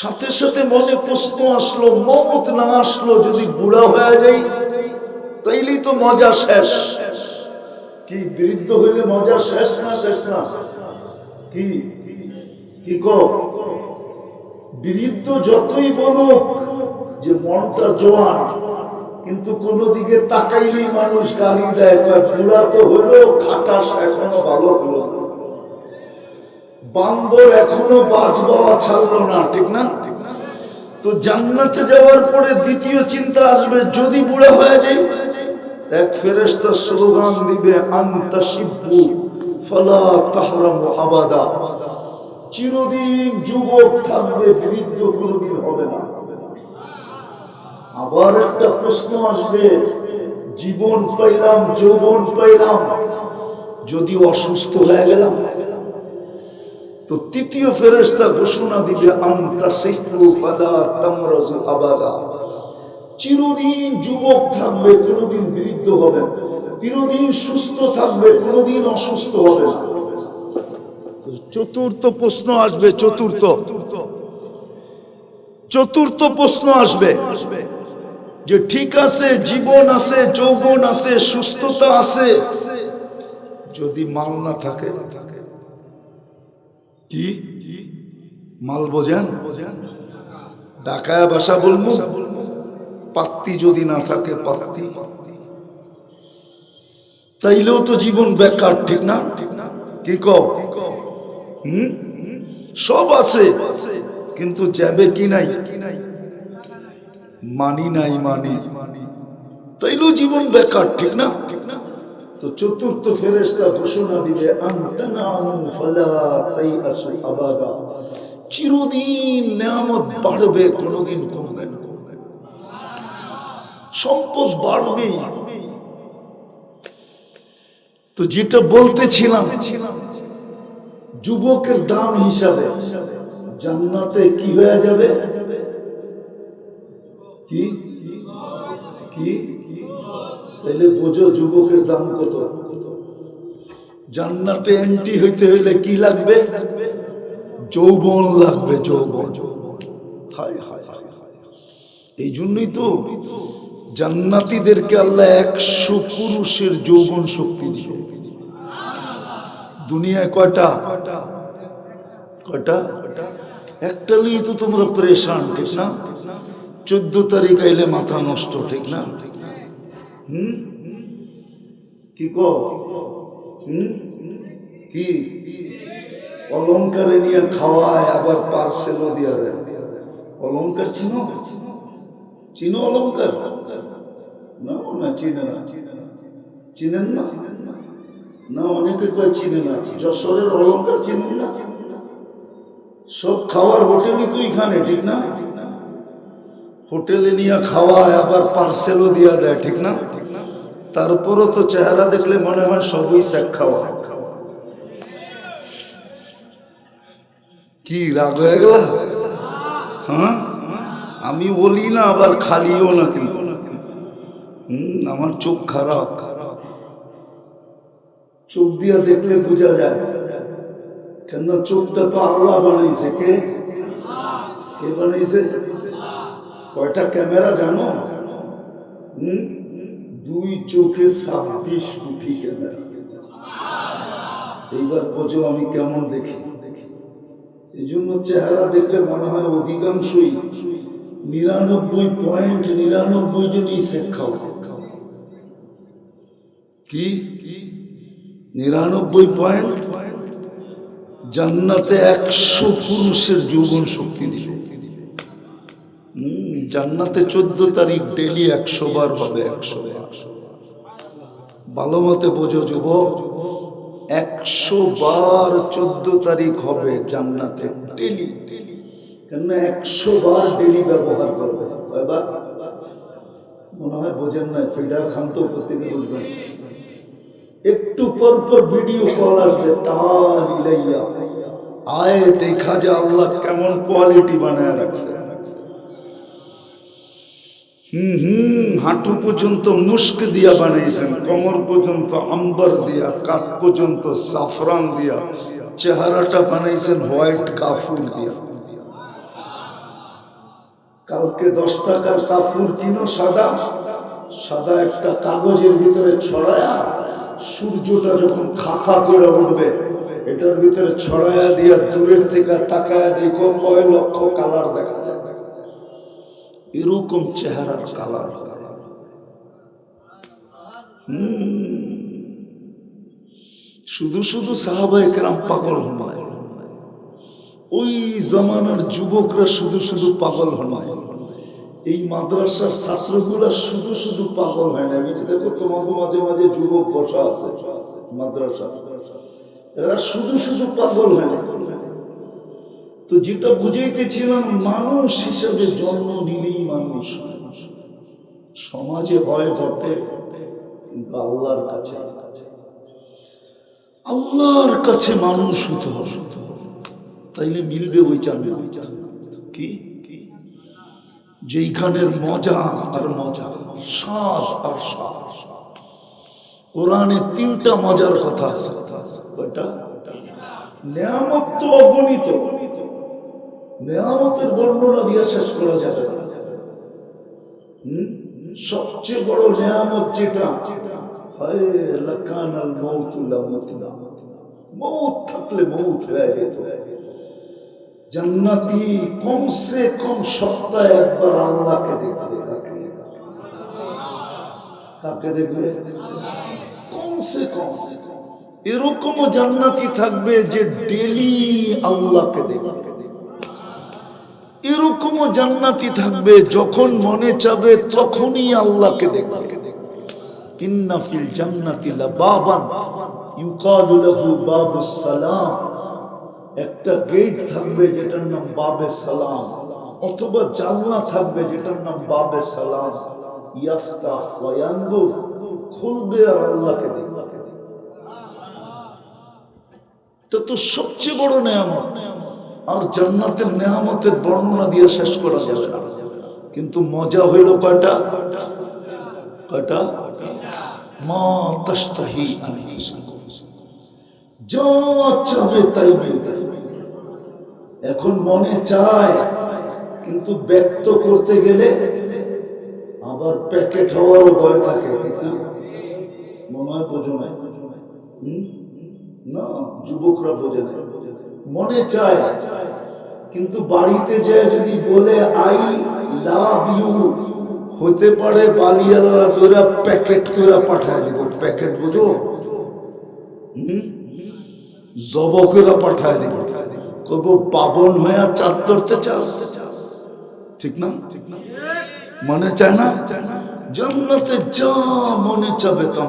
সাথে সাথে মনে প্রশ্ন আসলো, মমত না আসলো, যদি বুড়া হয়ে যাই, তাইলেই তো মজা শেষ। কি বৃদ্ধ হইলে মজা শেষ না শেষ না? কি? কি বৃদ্ধ যতই বলুক যে মনটা জোয়ান, কিন্তু কোন দিকে তাকাইলেই মানুষ গালি দেয় বুড়া তো হলো খাটাস, এখনও ভালো হলো। বান্দর এখনও বাজ ছাড়লো না। ঠিক না? তো জান্নাতে যাওয়ার পরে দ্বিতীয় চিন্তা আসবে, যদি বুড়া হয়ে যাই, এক ফেরেশতা স্লোগান দিবে ফলা আবাদা। চিরদিন যুবক থাকবে, বৃদ্ধ কোনদিন হবে না। আবার একটা প্রশ্ন আসবে, জীবন পাইলাম, যৌবন পাইলাম, যদি অসুস্থ হয়ে গেলাম তো তৃতীয় ফেরেশতা ঘোষণা দিবে চিরদিন যুবক থাকবে বৃদ্ধ হবে চিরদিন সুস্থ থাকবে অসুস্থ হবে চতুর্থ প্রশ্ন আসবে, চতুর্থ। চতুর্থ প্রশ্ন আসবে যে, ঠিক আছে, জীবন আছে, যৌবন আছে, সুস্থতা আছে। যদি মাল না থাকে কি? মাল বোঝেন? বোঝেন ডাকায় বাসা বলব পাত্তি যদি না থাকে, পাত্তি। তাইলেও তো জীবন বেকার, ঠিক না? ঠিক না কি হুম? সব আছে, কিন্তু যাবে কি নাই? কি নাই মানি নাই মানি। মানি তাইলেও জীবন বেকার ঠিক না ঠিক না? তো চতুর্থ ফেরেশতা ঘোষণা দিবে চিরদিন নিয়ামত বাড়বে, কোনোদিন কমবে না। সম্পদ তো যেটা বলতেছিলাম, যুবকের দাম হিসাবে জান্নাতে কি হয়ে যাবে? কি? কি? তাহলে বোঝো যুবকের দাম কত? জান্নাতে এন্ট্রি হইতে হইলে কি লাগবে? যৌবন লাগবে, যৌবন। হায় হায় হায়। এই জন্যই তো জান্নাতীদেরকে আল্লাহ একশো পুরুষের যৌবন শক্তি দিবে। দুনিয়ায় কয়টা? কয়টা? একটা নিয়ে তো তোমরা পরেশান ঠিক চোদ্দ তারিখ আইলে মাথা নষ্ট, ঠিক না? হুম? কি হুম? কি? অলঙ্কারে নিয়ে খাওয়ায়, আবার পার্সেলও দিয়া দেয়। অলঙ্কার চিনো? চিনো অলঙ্কার না না, চিনে না। চিনেন না? না, অনেকে কয় চিনে না। যশোরের অলঙ্কার চিনেন না? সব খাওয়ার হোটেলই তো এখানে, ঠিক না? হোটেলে নিয়ে খাওয়ায়, আবার পার্সেলও দিয়া দেয়, ঠিক না? তারপরও তো চেহারা দেখলে মনে হয় সবই শেখ খাওয়া। কি রাগ হয়ে গেল? হ্যাঁ? আমি বলি না, আবার খালিও না কিন্তু। আমার চোখ খারাপ। খারাপ চোখ দিয়া দেখলে বোঝা যায়। কেন চোখটা তো আল্লাহ বানাইছে। কে? কে বানাইছে? কয়টা ক্যামেরা জানো? দুই চোখে ছাব্বিশ কোটি ক্যামেরা। এইবার বোঝো আমি কেমন দেখি। এই জন্য চেহারা দেখলে মনে হয় অধিকাংশই নিরানব্বই পয়েন্ট নিরানব্বই জনই শেখাও কি? নিরানব্বই পয়েন্ট? জান্নাতে একশো পুরুষের যৌবন শক্তি হুম, জান্নাতে চোদ্দ তারিখ ডেলি একশো বার হবে, একশো ভালো মতে বোঝো যুব একশো বার চোদ্দ তারিখ হবে জান্নাতে ডেলি একশো বার ডেলি ব্যবহার করবে। মনে হয় বোঝেন না ফিল্ডার খান তো প্রত্যেকে বুঝবেন। একটু পর পর ভিডিও কল আসবে তার ইলাইয়া। আয়, দেখা যে আল্লাহ কেমন কোয়ালিটি বানায় রাখছে। হুম হুম হাঁটু পর্যন্ত মুস্ক দিয়া বানাইছেন, কমর পর্যন্ত আম্বার দিয়া কাঠ পর্যন্ত সাফরান দিয়া, চেহারাটা বানাইছেন হোয়াইট কাফুর দিয়া। কালকে দশ টাকার কাপড় কিনো সাদা? সাদা একটা কাগজের ভিতরে ছড়ায়া সূর্যটা যখন খাখা করে উঠবে, এটার ভিতরে ছড়ায়া দিয়া দূরের থেকে তাকায় দেখো, কয় লক্ষ কালার দেখা যায়। এরকম চেহারার কালার। শুধু শুধু সাহাবাই কেরাম পাগল হমায় ওই জমানার যুবকরা শুধু শুধু পাগল হমায় এই মাদ্রাসার ছাত্রগুলা শুধু শুধু পাগল হয় না আমি দেখো তোমাকে মাঝে মাঝে যুবক বসা আছে মাদ্রাসা। এরা শুধু শুধু পাগল হয় না তো যেটা বুঝাইতেছিলাম, মানুষ হিসেবে জন্ম নিলেই মানুষ। সমাজে হয় বটে আল্লাহর কাছে। আল্লাহর কাছে মানুষ হতে হবে। তাইলে মিলবে ওই জান্নাত। কি? কি যেইখানের মজা আর মজা শ্বাস আর শ্বাস কোরআনে তিনটা মজার কথা আছে। কয়টা? নিয়ামত তো অগণিত। নিয়ামতের বর্ণনা দিয়ে শেষ করা যাবে? সবচেয়ে বড় নিয়ামত যেটা। মৌত থাকলে কমসে কম সপ্তাহে একবার কাকে? দেখবে? কমসে কম। জান্নাতি থাকবে যে ডেলি আল্লাহকে দেখবে। এরকমও জান্নাতি থাকবে, যখন মনে চাবে তখনই আল্লাহকে দেখবে। অথবা জানলা থাকবে যেটার নাম বাবে খুলবে আর আল্লাহকে তো তো সবচেয়ে বড় নেয়ামত আর জান্নাতের নেয়ামতের বর্ণনা দিয়ে শেষ করা যাবে না। কিন্তু মজা হইল কয়টা? কয়টা? মা তাস্তাহি যা চাবে তাই এখন মনে চায়, কিন্তু ব্যক্ত করতে গেলে আবার প্যাকেট হওয়ারও ভয় থাকে মনে হয় বোঝো না, যুবকরা বোঝে না মনে চায়, কিন্তু বাড়িতে যায় যদি বলে, আই লাভ ইউ, হতে পারে বালিয়ালারা তোরা প্যাকেট করে পাঠায় দিব। প্যাকেট বুঝো? হুম? জবকেরা পাঠায় দিব। কব পাবন হয়ে চাঁদ ধরতে চাস? ঠিক না? ঠিক না মনে চায় না? জান্নাতে যা মনে চাবে তা